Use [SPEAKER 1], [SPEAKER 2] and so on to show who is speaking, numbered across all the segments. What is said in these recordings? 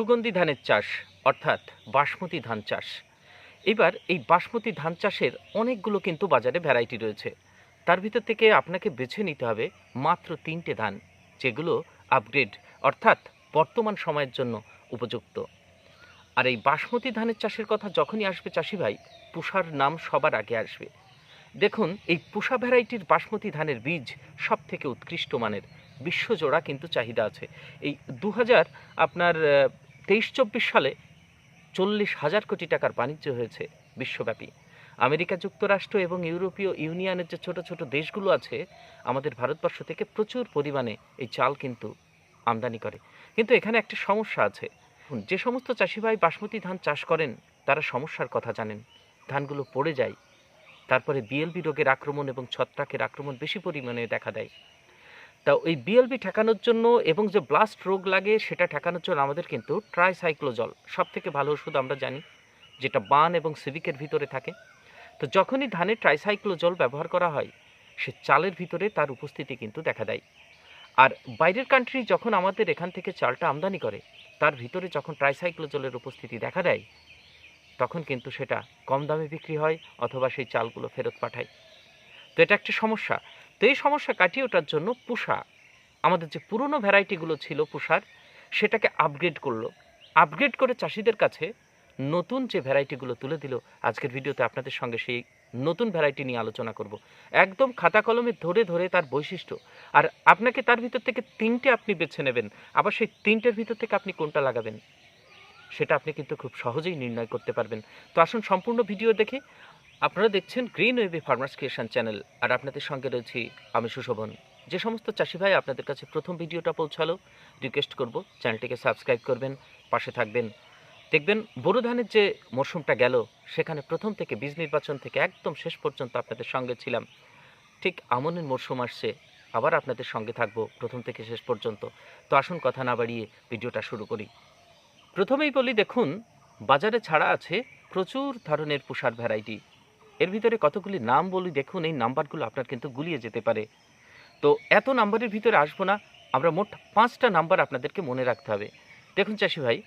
[SPEAKER 1] সুগন্ধি ধানের চাষ, অর্থাৎ বাসমতি ধান চাষ। এবার এই বাসমতি ধান চাষের অনেকগুলো কিন্তু বাজারে ভ্যারাইটি রয়েছে। তার ভিতর থেকে আপনাকে বেছে নিতে হবে মাত্র তিনটে ধান, যেগুলো আপগ্রেড অর্থাৎ বর্তমান সময়ের জন্য উপযুক্ত। আর এই বাসমতি ধানের চাষের কথা যখনই আসবে চাষি ভাই, পুষার নাম সবার আগে আসবে। দেখুন, এই পুষা ভ্যারাইটির বাসমতি ধানের বীজ সব থেকে উৎকৃষ্ট মানের। বিশ্বজোড়া কিন্তু চাহিদা আছে। এই দু হাজার আপনার তেইশ চব্বিশ সালে চল্লিশ হাজার কোটি টাকার বাণিজ্য হয়েছে বিশ্বব্যাপী। আমেরিকা যুক্তরাষ্ট্র এবং ইউরোপীয় ইউনিয়নের যে ছোট ছোট দেশগুলো আছে, আমাদের ভারতবর্ষ থেকে প্রচুর পরিমাণে এই চাল কিন্তু আমদানি করে। কিন্তু এখানে একটা সমস্যা আছে। যে সমস্ত চাষি ভাই বাসমতি ধান চাষ করেন, তারা সমস্যার কথা জানেন। ধানগুলো পড়ে যায়, তারপরে বিএলবি রোগের আক্রমণ এবং ছত্রাকের আক্রমণ বেশি পরিমাণে দেখা দেয়। তা ওই বিএলবি ঠেকানোর জন্য এবং যে ব্লাস্ট রোগ লাগে সেটা ঠেকানোর জন্য আমাদের কিন্তু ট্রাইসাইক্লোজল সব থেকে ভালো ওষুধ আমরা জানি, যেটা বান এবং সিভিকের ভিতরে থাকে। তো যখনই ধানে ট্রাইসাইক্লোজল ব্যবহার করা হয়, সে চালের ভিতরে তার উপস্থিতি কিন্তু দেখা দেয়। আর বাইরের কান্ট্রি যখন আমাদের এখান থেকে চালটা আমদানি করে, তার ভিতরে যখন ট্রাইসাইক্লোজলের উপস্থিতি দেখা দেয়, তখন কিন্তু সেটা কম দামে বিক্রি হয় অথবা সেই চালগুলো ফেরত পাঠায়। তো এটা একটা সমস্যা। তো এই সমস্যা কাটিয়ে ওঠার জন্য পুষা, আমাদের যে পুরনো ভ্যারাইটিগুলো ছিল পুষার, সেটাকে আপগ্রেড করল। আপগ্রেড করে চাষিদের কাছে নতুন যে ভ্যারাইটিগুলো তুলে দিল, আজকের ভিডিওতে আপনাদের সঙ্গে সেই নতুন ভ্যারাইটি নিয়ে আলোচনা করব। একদম খাতা কলমে ধরে ধরে তার বৈশিষ্ট্য। আর আপনাকে তার ভিতর থেকে তিনটে আপনি বেছে নেবেন। আবার সেই তিনটের ভিতর থেকে আপনি কোনটা লাগাবেন, সেটা আপনি কিন্তু খুব সহজেই নির্ণয় করতে পারবেন। তো আসুন সম্পূর্ণ ভিডিও দেখে আপনারা দেখছেন green wavy farmers creation channel আর আপনাদের সঙ্গে রয়েছি আমি সুশোভন। যে সমস্ত চাষি ভাই আপনাদের কাছে প্রথম ভিডিওটা পৌঁছালো রিকোয়েস্ট করব, চ্যানেলটিকে সাবস্ক্রাইব করবেন, পাশে থাকবেন। দেখবেন, বোরো ধানের যে মরশুমটা গেল, সেখানে প্রথম থেকে বীজ নির্বাচন থেকে একদম শেষ পর্যন্ত আপনাদের সঙ্গে ছিলাম। ঠিক আমনের মরশুম আসছে, আবার আপনাদের সঙ্গে থাকব প্রথম থেকে শেষ পর্যন্ত। তো আসুন কথা না বাড়িয়ে ভিডিওটা শুরু করি। প্রথমেই বলি, দেখুন, বাজারে ছাড়া আছে প্রচুর ধরনের পুষার ভ্যারাইটি। এর ভিতরে কতগুলি নাম বলি দেখুন, এই নাম্বারগুলো আপনার কিন্তু গুলিয়ে যেতে পারে। তো এত নাম্বারের ভিতরে আসব না, আমরা মোট পাঁচটা নাম্বার আপনাদেরকে মনে রাখতে হবে। দেখুন চাষি ভাই,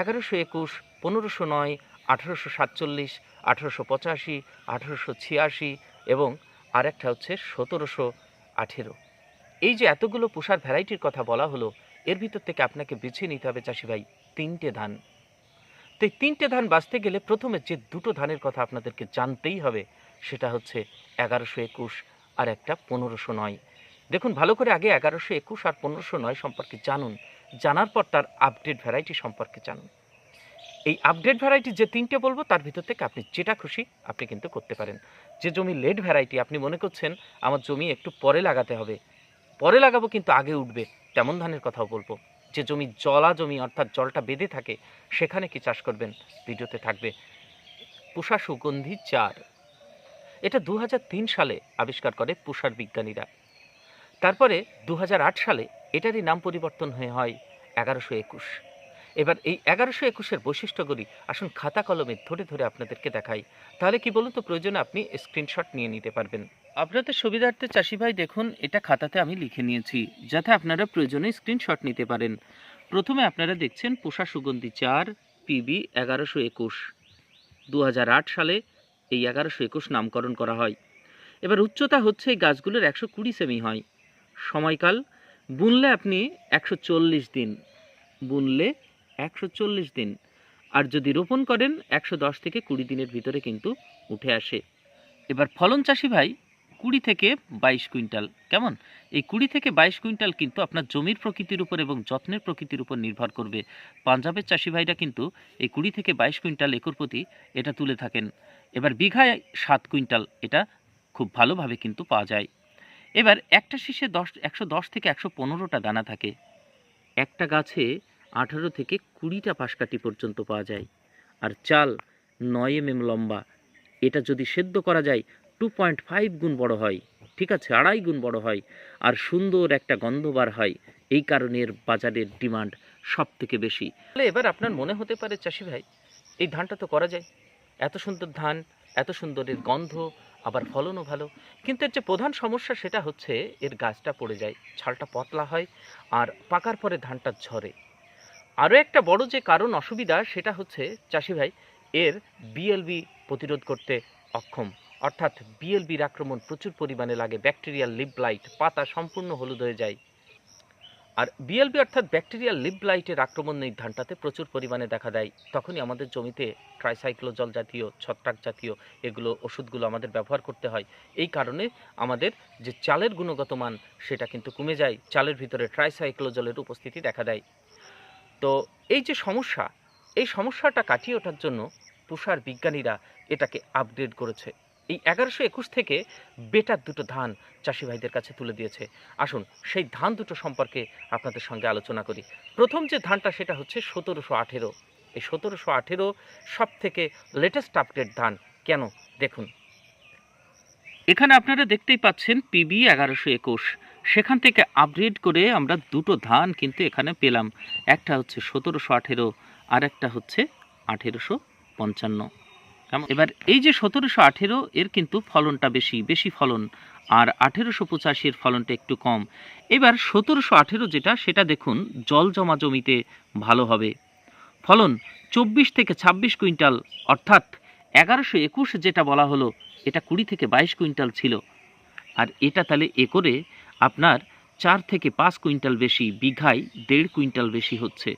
[SPEAKER 1] এগারোশো একুশ, পনেরোশো নয়, আঠেরোশো সাতচল্লিশ, আঠেরোশো পঁচাশি, আঠেরোশো ছিয়াশি এবং আরেকটা হচ্ছে সতেরোশো আঠেরো। এই যে এতগুলো পুষার ভ্যারাইটির কথা বলা হলো, এর ভিতর থেকে আপনাকে বেছে নিতে হবে চাষি ভাই, তিনটে ধান। তো এই তিনটে ধান বাঁচতে গেলে প্রথমে যে দুটো ধানের কথা আপনাদেরকে জানতেই হবে, সেটা হচ্ছে এগারোশো একুশ আর একটা পনেরোশো নয়। দেখুন, ভালো করে আগে এগারোশো একুশ আর পনেরোশো নয় সম্পর্কে জানুন, জানার পর তার আপডেট ভ্যারাইটি সম্পর্কে জানুন। এই আপডেট ভ্যারাইটি যে তিনটে বলব, তার ভিতর থেকে আপনি যেটা খুশি, আপনি কিন্তু করতে পারেন। যে জমি লেট ভ্যারাইটি আপনি মনে করছেন আমার জমি একটু পরে লাগাতে হবে, পরে লাগাবো কিন্তু আগে উঠবে, তেমন ধানের কথাও বলব। যে জমি জলা জমি অর্থাৎ জলটা বেঁধে থাকে, সেখানে কি চাষ করবেন? ভিডিওতে থাকবে। পুষা সুগন্ধি চার। এটা দু হাজার তিন সালে আবিষ্কার করে পুষার বিজ্ঞানীরা। তারপরে দু হাজার আট সালে এটারই নাম পরিবর্তন হয়ে হয় এগারোশো একুশ। এবার এই এগারোশো একুশের বৈশিষ্ট্যগুলি আসুন খাতা কলমে ধরে ধরে আপনাদেরকে দেখাই। তাহলে কি বলুন তো, প্রয়োজনে আপনি স্ক্রিনশট নিয়ে নিতে পারবেন। আপনাদের সুবিধার্থে চাষি ভাই, দেখুন, এটা খাতাতে আমি লিখে নিয়েছি, যাতে আপনারা প্রয়োজনে স্ক্রিনশট নিতে পারেন। প্রথমে আপনারা দেখছেন পোষা সুগন্ধি চার পিবি এগারোশো একুশ। দু সালে এই এগারোশো একুশ নামকরণ করা হয়। এবার উচ্চতা হচ্ছে এই গাছগুলোর একশো কুড়ি সেমি হয়। সময়কাল, বুনলে আপনি একশো চল্লিশ দিন। বুনলে একশো চল্লিশ দিন। আর যদি রোপণ করেন, একশো দশ থেকে কুড়ি দিনের ভিতরে কিন্তু উঠে আসে। এবার ফলন চাষি ভাই কুড়ি থেকে বাইশ কুইন্টাল, কেমন? এই কুড়ি থেকে বাইশ কুইন্টাল কিন্তু আপনার জমির প্রকৃতির উপর এবং যত্নের প্রকৃতির উপর নির্ভর করবে। পাঞ্জাবের চাষি ভাইরা কিন্তু এই কুড়ি থেকে বাইশ কুইন্টাল একর প্রতি এটা তুলে থাকেন। এবার বিঘায় সাত কুইন্টাল এটা খুব ভালোভাবে কিন্তু পাওয়া যায়। এবার একটা শীষে দশ, একশো দশ থেকে একশো পনেরোটা দানা থাকে। একটা গাছে আঠারো থেকে কুড়িটা পাশকাঠি পর্যন্ত পাওয়া যায়। আর চাল নয় এম এম লম্বা। এটা যদি সেদ্ধ করা যায় টু পয়েন্ট ফাইভ গুণ বড় হয়, ঠিক আছে, আড়াই গুণ বড় হয়, আর সুন্দর একটা গন্ধ বার হয়, এই কারণে এর বাজারের ডিমান্ড সব থেকে বেশি। তাহলে এবার আপনার মনে হতে পারে, চাষি ভাই, এই ধানটা তো করা যায়, এত সুন্দর ধান, এত সুন্দর এর গন্ধ, আবার ফলনও ভালো, কিন্তু এর যে প্রধান সমস্যা সেটা হচ্ছে, এর গাছটা পড়ে যায়, ছালটা পতলা হয়, আর পাকার পরে ধানটা ঝরে। আরও একটা বড় যে কারণ অসুবিধা, সেটা হচ্ছে, চাষি ভাই, এর বিএলবি প্রতিরোধ করতে অক্ষম। অর্থাৎ বিএলবির আক্রমণ প্রচুর পরিমাণে লাগে ব্যাকটেরিয়াল লিপ ব্লাইট পাতা সম্পূর্ণ হলুদ হয়ে যায়। আর বিএলবি অর্থাৎ ব্যাকটেরিয়াল লিপ ব্লাইটের আক্রমণ এই ধানটাতে প্রচুর পরিমাণে দেখা দেয়। তখনই আমাদের জমিতে ট্রাইসাইক্লোজল জাতীয়, ছত্রাক জাতীয় এগুলো ওষুধগুলো আমাদের ব্যবহার করতে হয়। এই কারণে আমাদের যে চালের গুণগত মান, সেটা কিন্তু কমে যায়। চালের ভিতরে ট্রাইসাইক্লোজলের উপস্থিতি দেখা দেয়। তো এই যে সমস্যা, এই সমস্যাটা কাটিয়ে ওঠার জন্য তুষার বিজ্ঞানীরা এটাকে আপগ্রেড করেছে। এই এগারোশো একুশ থেকে বেটার দুটো ধান চাষি ভাইদের কাছে তুলে দিয়েছে। আসুন, সেই ধান দুটো সম্পর্কে আপনাদের সঙ্গে আলোচনা করি। প্রথম যে ধানটা, সেটা হচ্ছে সতেরোশো আঠেরো। এই সতেরোশো আঠেরো সব থেকে লেটেস্ট আপডেট ধান। কেন? দেখুন। এখানে আপনারা দেখতেই পাচ্ছেন পিবি এগারোশো একুশ। সেখান থেকে আপগ্রেড করে আমরা দুটো ধান কিন্তু এখানে পেলাম। একটা হচ্ছে সতেরোশো আঠেরো আর একটা হচ্ছে আঠেরোশো পঞ্চান্ন? এবার এই যে সতেরোশো আঠেরো, এর কিন্তু ফলনটা বেশি বেশি ফলন। আর আঠেরোশো পঁচাশির ফলনটা একটু কম। এবার সতেরোশো আঠেরো যেটা, সেটা দেখুন, জল জমা জমিতে ভালো হবে। ফলন চব্বিশ থেকে ছাব্বিশ কুইন্টাল, অর্থাৎ এগারোশো একুশ যেটা বলা হলো, এটা কুড়ি থেকে বাইশ কুইন্টাল ছিল। আর এটা তাহলে একরে আপনার চার থেকে পাঁচ কুইন্টাল বেশি, বিঘায় দেড় কুইন্টাল বেশি হচ্ছে।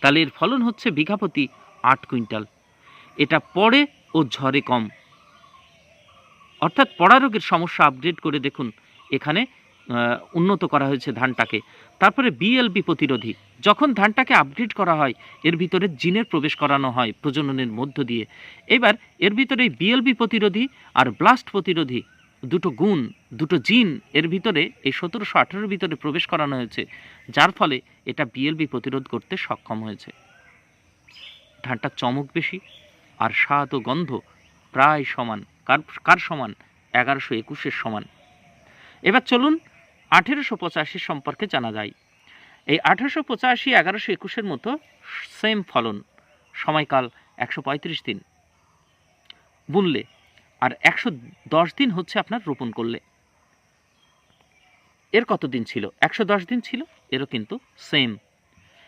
[SPEAKER 1] তাহলে এর ফলন হচ্ছে বিঘা প্রতি আট কুইন্টাল। এটা পড়ে ও ঝড়ে কম। অর্থাৎ পড়া রোগের সমস্যা আপগ্রেড করে দেখুন, এখানে উন্নত করা হয়েছে ধানটাকে। তারপরে বিএলবি প্রতিরোধী। যখন ধানটাকে আপগ্রেড করা হয়, এর ভিতরে জিনের প্রবেশ করানো হয় প্রজননের মধ্য দিয়ে। এবার এর ভিতরে বিএলবি প্রতিরোধী আর ব্লাস্ট প্রতিরোধী, দুটো গুণ, দুটো জিন, এর ভিতরে এই সতেরোশো আঠেরোর ভিতরে প্রবেশ করানো হয়েছে, যার ফলে এটা বিএলবি প্রতিরোধ করতে সক্ষম হয়েছে। ধানটা চমক বেশি। আর স্বাদ ও গন্ধ প্রায় সমান। কার কার সমান? এগারোশো একুশের সমান। এবার চলুন আঠেরোশো পঁচাশি সম্পর্কে জানা যায়। এই আঠেরোশো পঁচাশি, এগারোশো একুশের মতো সেম ফলন। সময়কাল একশো পঁয়ত্রিশ দিন। বুনলে আর একশো দশ দিন হচ্ছে আপনার রোপণ করলে। এর কত দিন ছিল? একশো দশ দিন ছিল, এরও কিন্তু সেম।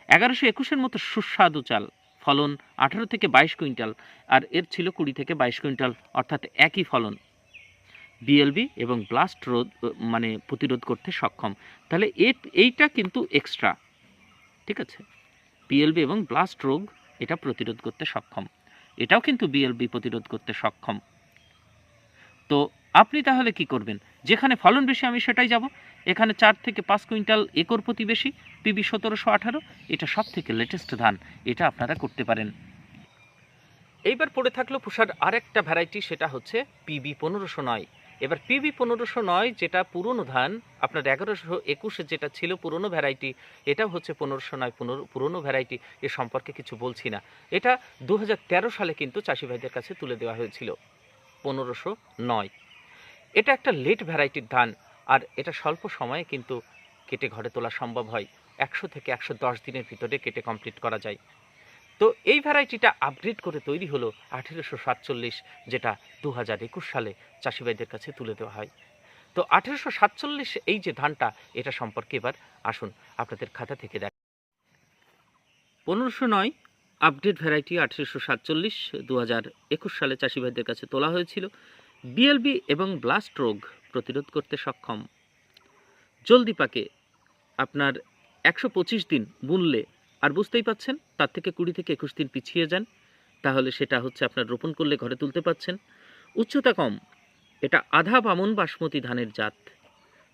[SPEAKER 1] এগারোশো একুশের মতো সুস্বাদু চাল। ফলন আঠারো থেকে বাইশ কুইন্টাল আর এর ছিল কুড়ি থেকে বাইশ কুইন্টাল, অর্থাৎ একই ফলন। বিএলবি এবং ব্লাস্ট রোধ মানে প্রতিরোধ করতে সক্ষম। তাহলে এইটা কিন্তু এক্সট্রা ঠিক আছে? বিএলবি এবং ব্লাস্ট রোগ, এটা প্রতিরোধ করতে সক্ষম। এটাও কিন্তু বিএলবি প্রতিরোধ করতে সক্ষম। তো আপনি তাহলে কি করবেন? যেখানে ফলন বেশি, আমি সেটাই যাব। এখানে চার থেকে পাঁচ কুইন্টাল একর প্রতি বেশি, পিবি সতেরোশো আঠারো। এটা সব থেকে লেটেস্ট ধান, এটা আপনারা করতে পারেন। এইবার পড়ে থাকল পুষার আরেকটা ভ্যারাইটি সেটা হচ্ছে পিবি পনেরোশো নয়। এবার পিবি পনেরোশো নয় যেটা পুরনো ধান, আপনার এগারোশো একুশে যেটা ছিল পুরনো ভ্যারাইটি এটাও হচ্ছে পনেরোশো নয়, পুনর- পুরনো ভ্যারাইটি এ সম্পর্কে কিছু বলছি না। এটা দু হাজার তেরো সালে কিন্তু চাষি ভাইদের কাছে তুলে দেওয়া হয়েছিল, পনেরোশো নয়। এটা একটা লেট ভ্যারাইটির ধান। আর এটা স্বল্প সময়ে কিন্তু কেটে ঘরে তোলা সম্ভব হয়। একশো থেকে একশো দশ দিনের ভিতরে কেটে কমপ্লিট করা যায়। তো এই ভ্যারাইটিটা আপগ্রেড করে তৈরি হলো আঠেরোশো সাতচল্লিশ, যেটা দু হাজার একুশ সালে চাষিভাইদের কাছে তুলে দেওয়া হয়। তো আঠেরোশো সাতচল্লিশ এই যে ধানটা, এটা সম্পর্কে এবার আসুন আপনাদের খাতা থেকে দেখ পনেরোশো নয় আপডেট ভ্যারাইটি আঠেরোশো সাতচল্লিশ দু হাজার একুশ সালে চাষিভাইদের কাছে তোলা হয়েছিল। বিএলবি এবং ব্লাস্ট রোগ প্রতিরোধ করতে সক্ষম। জলদি পাকে। আপনার একশো পঁচিশ দিন বুনলে আর বুঝতেই পাচ্ছেন, তার থেকে কুড়ি থেকে একুশ দিন পিছিয়ে যান। তাহলে সেটা হচ্ছে আপনার রোপণ করলে ঘরে তুলতে পাচ্ছেন। উচ্চতা কম। এটা আধা বামন বাসমতি ধানের জাত।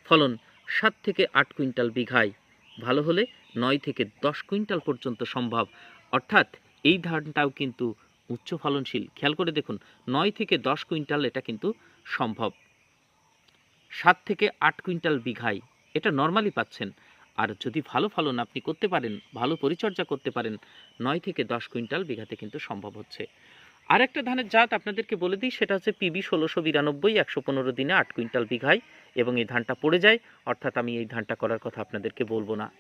[SPEAKER 1] ফলন সাত থেকে আট কুইন্টাল বিঘায়। ভালো হলে নয় থেকে দশ কুইন্টাল পর্যন্ত সম্ভব। অর্থাৎ এই ধানটাও কিন্তু উচ্চ ফলনশীল। খেয়াল করে দেখুন, নয় থেকে দশ কুইন্টাল এটা কিন্তু সম্ভব। সাত থেকে আট কুইন্টাল বিঘায় এটা নর্মালি পাচ্ছেন। আর যদি ভালো ফলন আপনি করতে পারেন, ভালো পরিচর্যা করতে পারেন, নয় থেকে দশ কুইন্টাল বিঘাতে কিন্তু সম্ভব হচ্ছে। আর একটা ধানের জাত আপনাদেরকে বলে দিই, সেটা হচ্ছে পিবি ষোলোশো বিরানব্বই, একশো পনেরো দিনে আট কুইন্টাল বিঘায় এবং এই ধানটা পড়ে যায়। অর্থাৎ আমি এই ধানটা করার কথা আপনাদেরকে বলব না।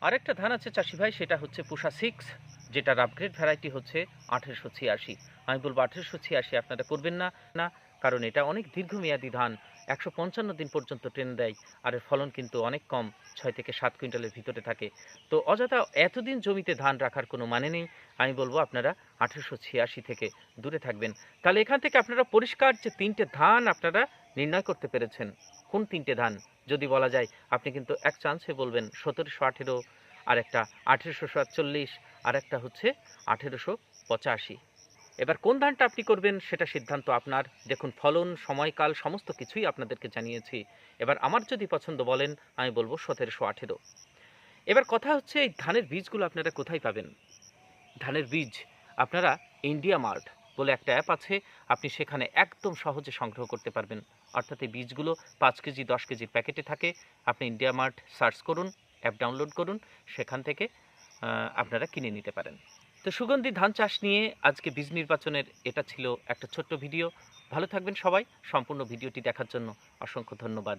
[SPEAKER 1] আরেকটা ধান আছে চাষি ভাই, সেটা হচ্ছে পুষা সিক্স। যেটার আপগ্রেড ভ্যারাইটি হচ্ছে আঠেরোশো ছিয়াশি। আমি বলব আঠেরোশো ছিয়াশি আপনারা করবেন না না, কারণ এটা অনেক দীর্ঘমেয়াদী ধান। একশো পঞ্চান্ন দিন পর্যন্ত ট্রেন দেয়, আর এর ফলন কিন্তু অনেক কম, ছয় থেকে সাত কুইন্টালের ভিতরে থাকে। তো অযথা এতদিন জমিতে ধান রাখার কোনো মানে নেই, আমি বলব আপনারা আঠেরোশো ছিয়াশি থেকে দূরে থাকবেন। তাহলে এখান থেকে আপনারা পরিষ্কার যে তিনটে ধান আপনারা নির্ণয় করতে পেরেছেন, কোন তিনটে ধান? যদি বলা যায়, আপনি কিন্তু এক চান্সে বলবেন সতেরোশো আঠেরো আর একটা আঠেরোশো সাতচল্লিশ আর একটা হচ্ছে আঠেরোশো পঁচাশি। এবার কোন ধানটা আপনি করবেন সেটা সিদ্ধান্ত আপনার। দেখুন, ফলন, সময়কাল, সমস্ত কিছুই আপনাদেরকে জানিয়েছি। এবার আমার যদি পছন্দ বলেন, আমি বলব সতেরোশো আঠেরো। এবার কথা হচ্ছে এই ধানের বীজগুলো আপনারা কোথায় পাবেন? ধানের বীজ আপনারা ইন্ডিয়া মার্ট বলে একটা অ্যাপ আছে, আপনি সেখানে একদম সহজে সংগ্রহ করতে পারবেন। অর্থাৎ এই বীজগুলো পাঁচ কেজি, দশ কেজির প্যাকেটে থাকে। আপনি ইন্ডিয়া মার্ট সার্চ করুন অ্যাপ ডাউনলোড করুন, সেখান থেকে আপনারা কিনে নিতে পারেন। তো সুগন্ধি ধান চাষ নিয়ে আজকে বীজ নির্বাচনের এটা ছিল একটা ছোট্ট ভিডিও। ভালো থাকবেন সবাই। সম্পূর্ণ ভিডিওটি দেখার জন্য অসংখ্য ধন্যবাদ।